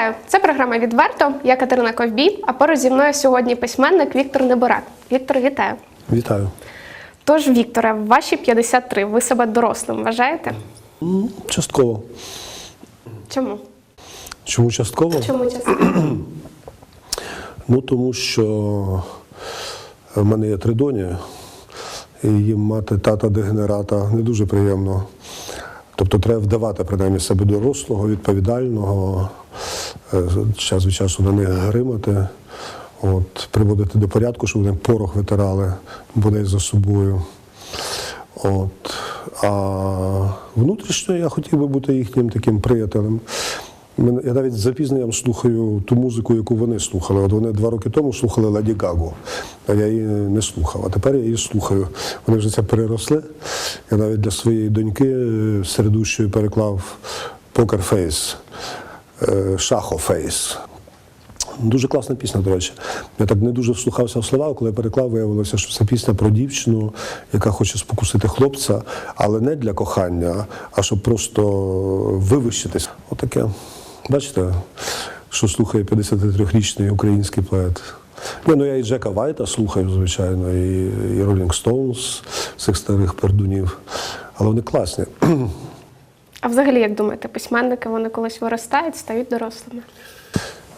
Вітаю! Це програма Відверто. Я Катерина Ковбій, а поруч зі мною сьогодні письменник Віктор Неборак. Віктор, вітаю. Вітаю. Тож, Вікторе, ваші 53. Ви себе дорослим вважаєте? Частково. Чому? Чому частково? Чому часто? Ну тому що в мене є три доні, і їм мати тата дегенерата не дуже приємно. Тобто треба вдавати принаймні себе дорослого, відповідального, е, час від часу на них гримати, от, приводити до порядку, щоб вони порох витирали бодай за собою. От. А внутрішньо я хотів би бути їхнім таким приятелем. Я навіть з запізненням слухаю ту музику, яку вони слухали. От вони два роки тому слухали Леді Гагу, а я її не слухав. А тепер я її слухаю. Вони вже це переросли. Я навіть для своєї доньки е, середущої переклав Покер Фейс, Шахо Фейс. Дуже класна пісня, до речі. Я так не дуже вслухався в слова, коли я переклав, виявилося, що це пісня про дівчину, яка хоче спокусити хлопця, але не для кохання, а щоб просто вивищитись. Отаке. Бачите, що слухає 53-річний український поет. Ні, ну я і Джека Вайта слухаю, звичайно, і, і Rolling Stones, цих старих пердунів. Але вони класні. А взагалі, як думаєте, письменники вони колись виростають, стають дорослими?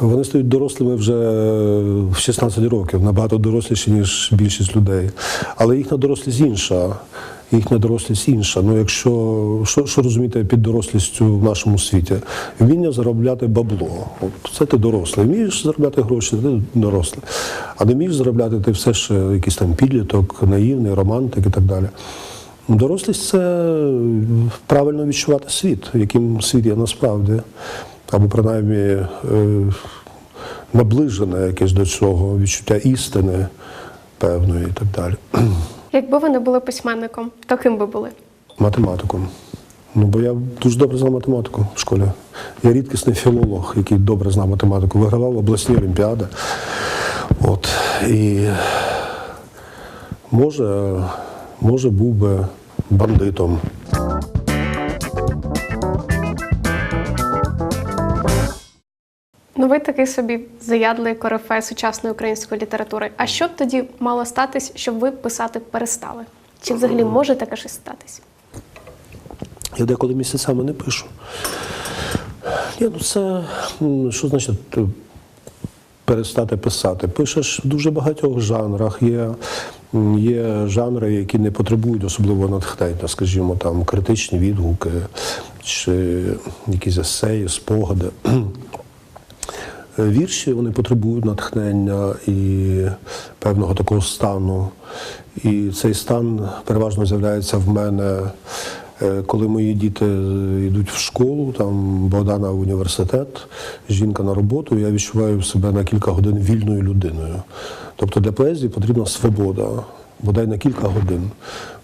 Вони стають дорослими вже в 16 років, набагато доросліші, ніж більшість людей. Але їхня дорослість інша. Їхня дорослість інша. Ну, якщо що, що розумієте під дорослістю в нашому світі? Вміння заробляти бабло. От це ти дорослий. Вмієш заробляти гроші, ти дорослий. А не вмієш заробляти ти все ще якийсь там підліток, наївний, романтик і так далі. Дорослість це правильно відчувати світ, яким світ є насправді або принаймні е, наближене якесь до цього відчуття істини певної і так далі. Якби ви не були письменником, то ким би були? Математиком. Ну, бо я дуже добре знав математику в школі. Я рідкісний філолог, який добре знав математику. Вигравав обласні олімпіади. От. І може, може був би бандитом. Ну, ви такий собі заядлий корифей сучасної української літератури. А що б тоді мало статись, щоб ви писати перестали? Чи взагалі може таке щось статись? Я деколи місяцями не пишу. Ні, ну це що значить е, перестати писати? Пишеш в дуже багатьох жанрах. Є, є жанри, які не потребують особливого натхнення, скажімо, там критичні відгуки чи якісь есеї, спогади. Вірші вони потребують натхнення і певного такого стану. І цей стан переважно з'являється в мене, е, коли мої діти йдуть в школу, там Богдана в університет, жінка на роботу, я відчуваю себе на кілька годин вільною людиною. Тобто для поезії потрібна свобода, бодай на кілька годин.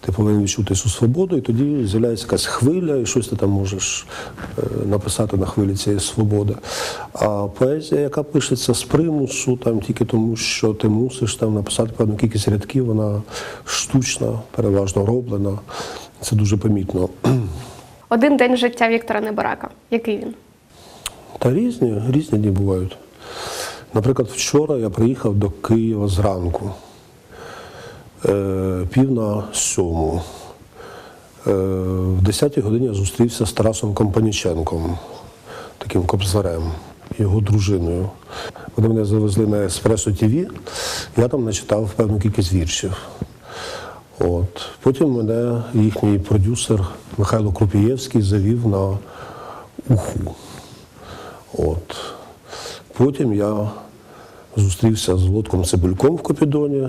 Ти повинен відчути цю свободу, і тоді з'являється якась хвиля, і щось ти там можеш е, написати на хвилі цієї свободи. А поезія, яка пишеться з примусу, там тільки тому, що ти мусиш там написати певну кількість рядків, вона штучна, переважно роблена. Це дуже помітно. Один день життя Віктора Неборака. Який він? Та різні, різні дні бувають. Наприклад, вчора я приїхав до Києва зранку, пів на сьому. Е, в 10-й годині я зустрівся з Тарасом Компаніченком, таким кобзарем, його дружиною. Вони мене завезли на Еспресо ТВ, я там начитав певну кількість віршів. От. Потім мене їхній продюсер Михайло Крупієвський завів на Уху. От. Потім я зустрівся з Володком Цибульком в Копідоні,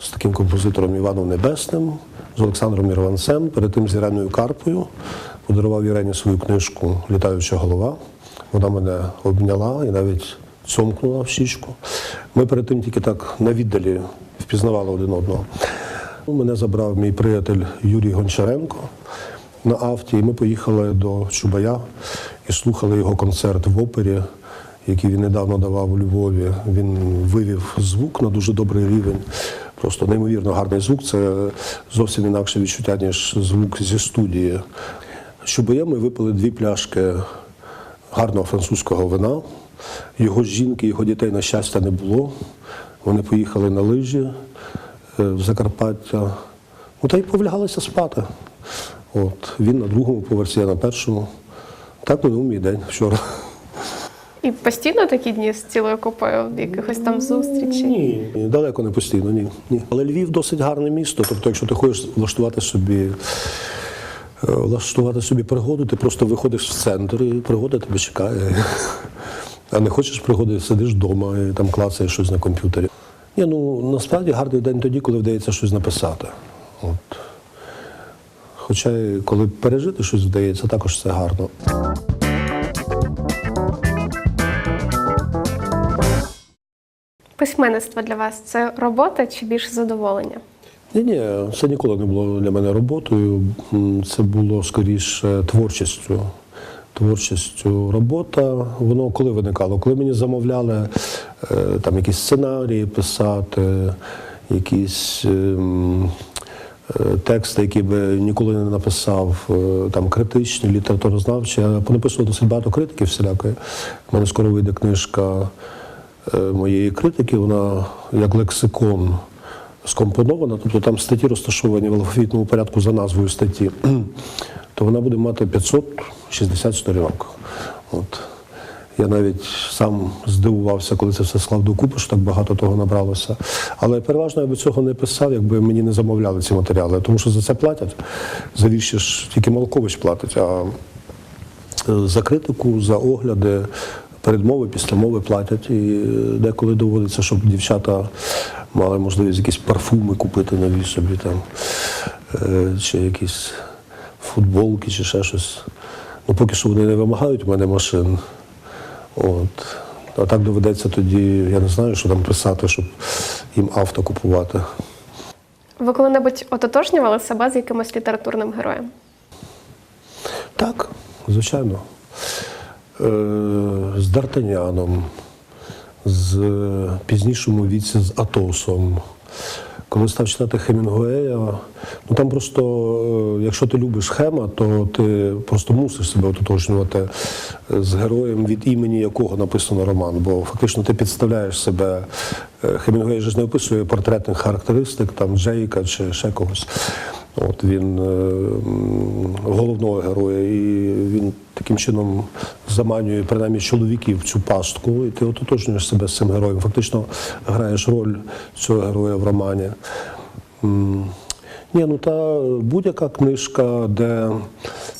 з таким композитором Іваном Небесним, з Олександром Ірванцем, перед тим з Іреною Карпою. Подарував Ірені свою книжку Літаюча голова. Вона мене обняла і навіть цьомкнула в щічку. Ми перед тим тільки так на віддалі впізнавали один одного. Мене забрав мій приятель Юрій Гончаренко на авті, і ми поїхали до Чубая і слухали його концерт в опері, який він недавно давав у Львові. Він вивів звук на дуже добрий рівень. Просто неймовірно гарний звук. Це зовсім інакше відчуття, ніж звук зі студії. Чубаєм ми випили дві пляшки гарного французького вина. Його жінки, його дітей, на щастя, не було. Вони поїхали на лижі е, в Закарпаття. Ну, та й повлягалися спати. От, він на другому поверсі, я на першому. Так минув мій день вчора. І постійно такі дні з цілою купою якихось там зустрічей? Ні, далеко не постійно, ні. ні. Але Львів досить гарне місто. Тобто, якщо ти хочеш влаштувати собі, е, влаштувати собі пригоду, ти просто виходиш в центр і пригода тебе чекає. А не хочеш пригоди, сидиш вдома і там клацаєш щось на комп'ютері. Ні, ну насправді гарний день тоді, коли вдається щось написати. От. Хоча коли пережити щось вдається, також це гарно. Письменництво для вас це робота чи більше задоволення? Ні, ні, це ніколи не було для мене роботою. Це було скоріше творчістю. Творчістю робота. Воно коли виникало? Коли мені замовляли е, там якісь сценарії писати, якісь ем, е, тексти, які би ніколи не написав, е, там критичні, літературознавчі. Я понаписував досить багато критики всілякої. У мене скоро вийде книжка моєї критики, вона як лексикон скомпонована, тобто там статті розташовані в алфавітному порядку за назвою статті, то вона буде мати 560 сторінок. От. Я навіть сам здивувався, коли це все склав докупи, що так багато того набралося. Але переважно я би цього не писав, якби мені не замовляли ці матеріали, тому що за це платять. За вірші ж тільки Малкович платить, а е, за критику, за огляди, передмови, післямови платять. І е, деколи доводиться, щоб дівчата мали можливість якісь парфуми купити нові собі там, е, чи якісь футболки, чи ще щось. Ну, поки що вони не вимагають у мене машин. От. А так доведеться тоді, я не знаю, що там писати, щоб їм авто купувати. Ви коли-небудь ототожнювали себе з якимось літературним героєм? Так, звичайно. Е, з Д'Артаняном, з е, пізнішому віці з Атосом. Коли став читати Хемінгуея, ну там просто, е, якщо ти любиш Хема, то ти просто мусиш себе ототожнювати з героєм, від імені якого написано роман. Бо фактично ти підставляєш себе. Хемінгуей ж не описує портретних характеристик, там Джейка чи ще когось. От він головного героя, і він таким чином заманює принаймні чоловіків в цю пастку, і ти ототожнюєш себе з цим героєм. Фактично граєш роль цього героя в романі. Ні, ну та будь-яка книжка, де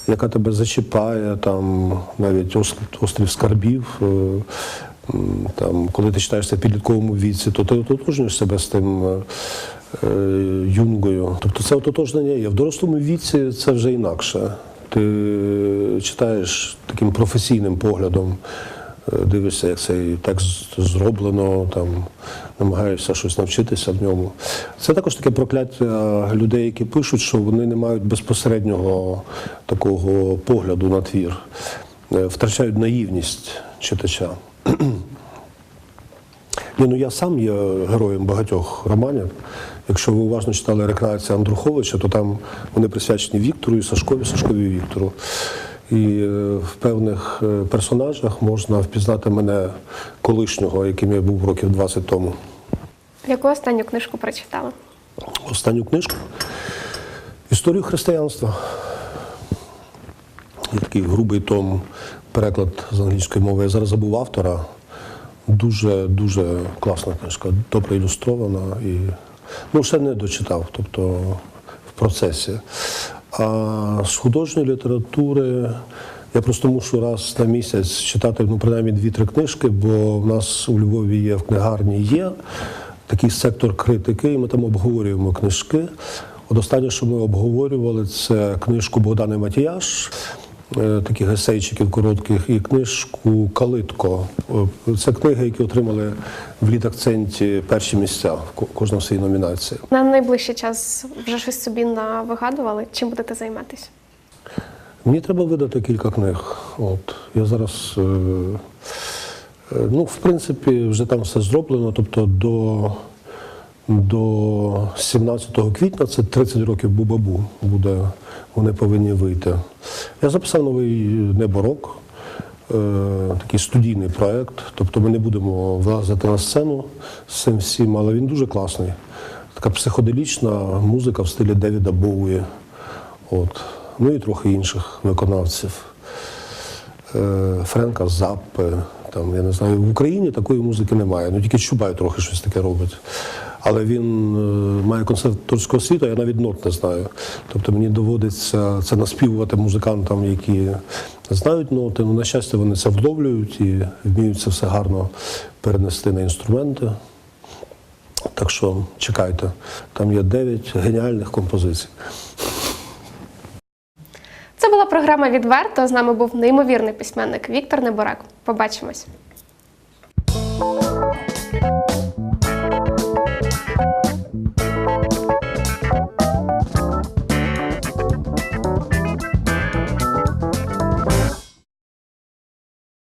яка тебе зачіпає, там навіть острів скарбів. е, Там, коли ти читаєш це в підлітковому віці, то ти ототожнюєш себе з тим е, е, юнгою. Тобто це ототожнення є. В дорослому віці це вже інакше. Ти читаєш таким професійним поглядом, е, дивишся, як цей текст зроблено, там, намагаєшся щось навчитися в ньому. Це також таке прокляття людей, які пишуть, що вони не мають безпосереднього такого погляду на твір, Е, втрачають наївність читача. Ні, ну я сам є героєм багатьох романів. Якщо ви уважно читали рекреацію Андруховича, то там вони присвячені Віктору і Сашкові, Сашкові і Віктору. І е, в певних е, персонажах можна впізнати мене колишнього, яким я був років 20 тому. Яку останню книжку прочитали? Останню книжку Історію християнства. Є такий грубий том, переклад з англійської мови. Я зараз забув автора. Дуже дуже класна книжка, добре ілюстрована і ну, ще не дочитав, тобто в процесі. А з художньої літератури я просто мушу раз на місяць читати ну, принаймні дві-три книжки, бо в нас у Львові є в книгарні є такий сектор критики, і ми там обговорюємо книжки. От останнє, що ми обговорювали, це книжку Богдани Матіяш, таких есейчиків коротких, і книжку Калитко. Е, Це книги, які отримали в літакценті перші місця, в ко- кожна в своїй номінації. На найближчий час вже щось собі навигадували? Чим будете займатися? Мені треба видати кілька книг. От я зараз, е, е, ну, в принципі, вже там все зроблено. Тобто до, до 17 квітня, це 30 років Бубабу, буде, вони повинні вийти. Я записав новий неборок. е, такий студійний проєкт. Тобто ми не будемо вилазити на сцену з цим всім, але він дуже класний. Така психоделічна музика в стилі Девіда Боуї. От. Ну і трохи інших виконавців. Е, Френка Заппе. Там, я не знаю, в Україні такої музики немає. Ну тільки Чубай трохи щось таке робить. Але він е, має консерваторську освіту, я навіть нот не знаю. Тобто мені доводиться це наспівувати музикантам, які знають ноти. Ну, на щастя, вони це вловлюють і вміють це все гарно перенести на інструменти. Так що чекайте, там є дев'ять геніальних композицій. Це була програма Відверто. З нами був неймовірний письменник Віктор Неборак. Побачимось.